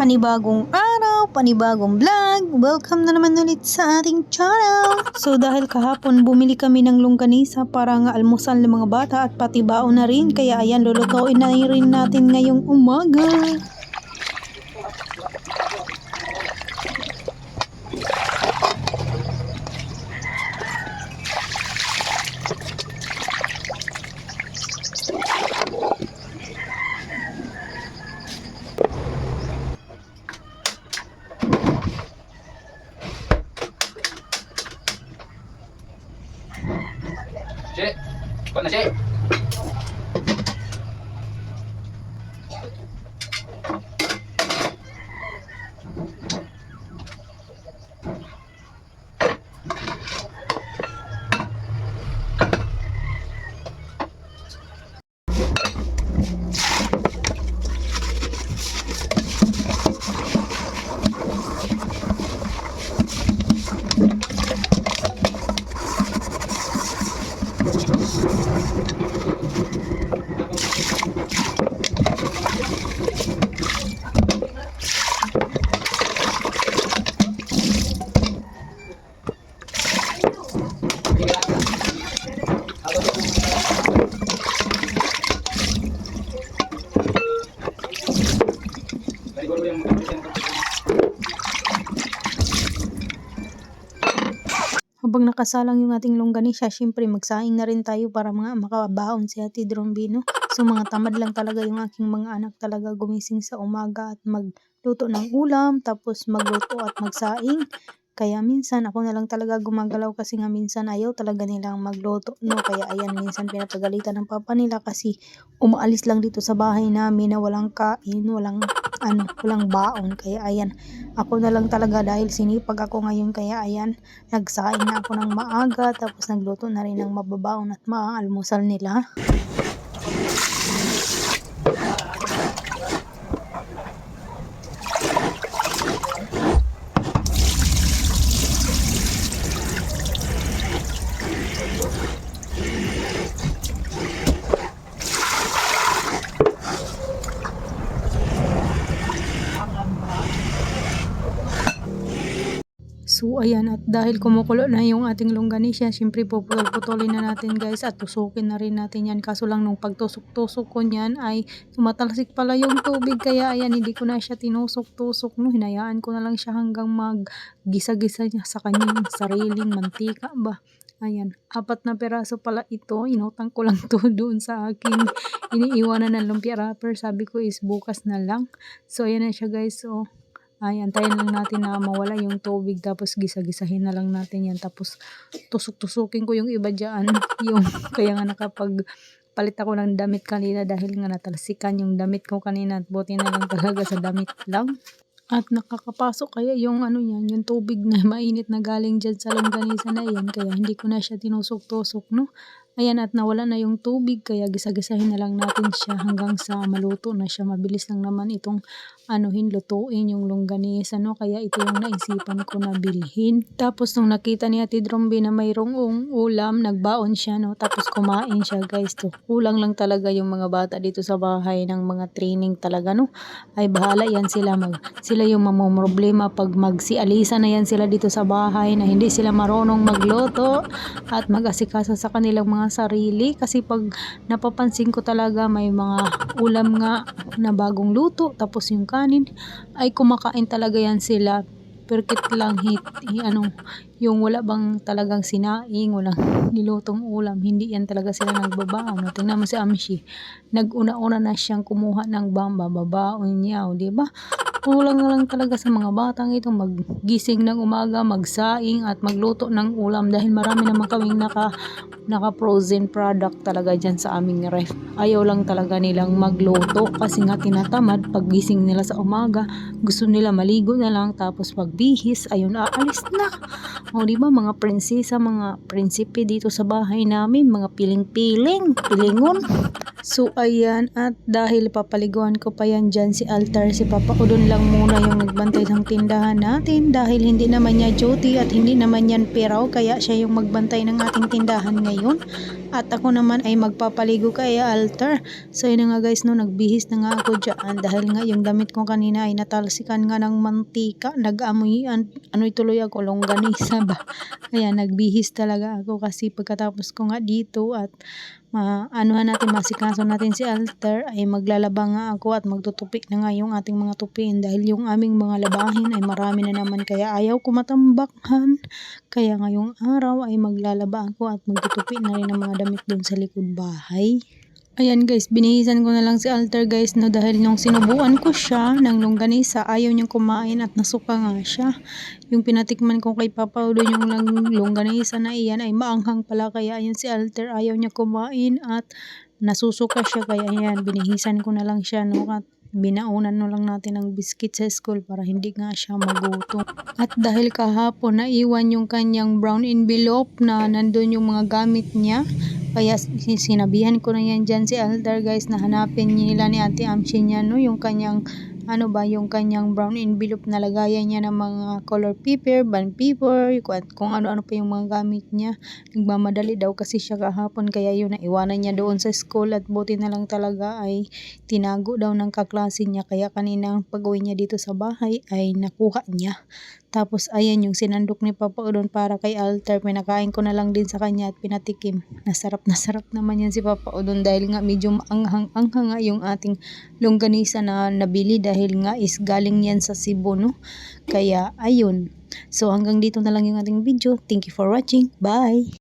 Panibagong araw, panibagong vlog. Welcome na naman ulit sa ating channel. So dahil kahapon bumili kami ng longganisa para nga almusal ng mga bata at pati baon na rin. Kaya ayan, lulutuin na rin natin ngayong umaga. Cik, buat nasi. Tadi Habang nakasalang yung ating longganisa, syempre magsaing na rin tayo para mga makabaon si Ate Drombino. So mga tamad lang talaga yung aking mga anak talaga gumising sa umaga at magluto ng ulam, tapos magluto at magsaing. Kaya minsan ako na lang talaga gumagalaw kasi nga minsan ayaw talaga nilang magluto. No? Kaya ayan, minsan pinapagalitan ng papa nila kasi umaalis lang dito sa bahay namin na walang kain, walang ano, walang baon. Kaya ayan, ako na lang talaga dahil sinipag ako ngayon. Kaya ayan, nagsaing na ako ng maaga tapos nagluto na rin ng mababaon at maaalmusal nila. So ayan at dahil kumukulo na yung ating longganisa, syempre puputol-putulin na natin guys at tusukin na rin natin yan. Kaso lang nung pagtusok-tusok ko niyan ay tumatalsik pala yung tubig kaya ayan hindi ko na siya tinusok-tusok no. Hinayaan ko na lang siya hanggang mag-gisa-gisa niya sa kanyang sariling mantika ba. Ayan, apat na peraso pala ito. Inutang ko lang to doon sa akin. Iniiwanan ng lumpia wrapper. Sabi ko is bukas na lang. So ayan na siya guys. So ay antayin lang natin na mawala yung tubig tapos gisa-gisahin na lang natin yan. Tapos tusok-tusukin ko yung iba dyan. Yung kaya nga nakapag palit ako ng damit kanina dahil nga natalsikan yung damit ko kanina at buti na lang talaga sa damit lang. At nakakapasok kaya yung ano yan, yung tubig na mainit na galing dyan sa longganisa na yan. Kaya hindi ko na siya tinusok-tusok no Ayan at nawala na yung tubig kaya gisa-gisahin na lang natin siya hanggang sa maluto na siya. Mabilis lang naman itong anuhin, lutuin yung longganisa no. Kaya ito yung naisipan ko na bilhin. Tapos nung nakita ni Ate Drombe na mayroong ulam, nagbaon siya no. Tapos kumain siya guys to. Kulang lang talaga yung mga bata dito sa bahay ng mga training talaga no. Ay bahala yan sila mag sila yung mamomroblema pag magsialisa na yan sila dito sa bahay na hindi sila marunong magluto at mag-asikaso sa kanilang mga sarili. Kasi pag napapansin ko talaga may mga ulam nga na bagong luto tapos yung kanin ay kumakain talaga yan sila. Perkit lang hit ano yung wala bang talagang sinaing walang nilutong ulam hindi yan talaga sila nagbabaon. Tingnan mo si Amshi. Naguna-una na siyang kumuha ng bamba babaon niya o di ba kulang na lang talaga sa mga batang ito maggising ng umaga, magsaing at magluto ng ulam dahil marami naman kaming naka, naka frozen product talaga dyan sa aming ref. Ayaw lang talaga nilang magluto kasi nga tinatamad pag gising nila sa umaga, gusto nila maligo na lang tapos pagbihis, ayun aalis na. O di ba mga prinsesa, mga prinsipe dito sa bahay namin, mga piling-piling, pilingon. So ayan. At dahil papaliguan ko pa yan dyan si Altar si Papa Udon lang muna yung nagbantay ng tindahan natin. Dahil hindi naman niya duty at hindi naman yan peraw kaya siya yung magbantay ng ating tindahan ngayon. At ako naman ay magpapaligo kay Altar. So yun nga guys no nagbihis na nga ako dyan. Dahil nga yung damit ko kanina ay natalsikan nga ng mantika. Nag-amoy an, ano tuloy ako longganisa ba? Kaya nagbihis talaga ako kasi pagkatapos ko nga dito at maanuhan natin, masikaso natin si Alter ay maglalaba nga ako at magtutupi na nga yung ating mga tupiin dahil yung aming mga labahin ay marami na naman kaya ayaw ko matambakhan. Kaya ngayong araw ay maglalaba ako at magtutupi na rin ang mga damit doon sa likod bahay. Ayan guys, binihisan ko na lang si Alter guys no dahil nung sinubuan ko siya ng longganisa, ayaw niyang kumain at nasuka nga siya. Yung pinatikman ko kay Papa Udo yung longganisa na iyan ay maanghang pala kaya ayan si Alter ayaw niya kumain at nasusuka siya kaya ayan binihisan ko na lang siya no at binaunan no lang natin ng biscuit sa school para hindi nga siya magutom. At dahil kahapon naiwan yung kanyang brown envelope na nandun yung mga gamit niya, kaya sin- sinabihan ko na yan dyan si Altar guys na hanapin nila ni Ate Amshin niya no? Yung kanyang ano ba yung kanyang brown envelope na lagayan niya ng mga color paper, band paper, kung, ano-ano pa yung mga gamit niya. Nagmamadali daw kasi siya kahapon kaya yun naiwanan niya doon sa school at buti na lang talaga ay tinago daw ng kaklase niya kaya kaninang pag-uwi niya dito sa bahay ay nakuha niya. Tapos ayan yung sinandok ni Papa Udon para kay Altar. Pinakain ko na lang din sa kanya at pinatikim. Nasarap na sarap naman yan si Papa Udon dahil nga medyo maanghang-anghang nga yung ating longganisa na nabili dahil nga is galing yan sa Cebu no. Kaya ayun. So hanggang dito na lang yung ating video. Thank you for watching. Bye!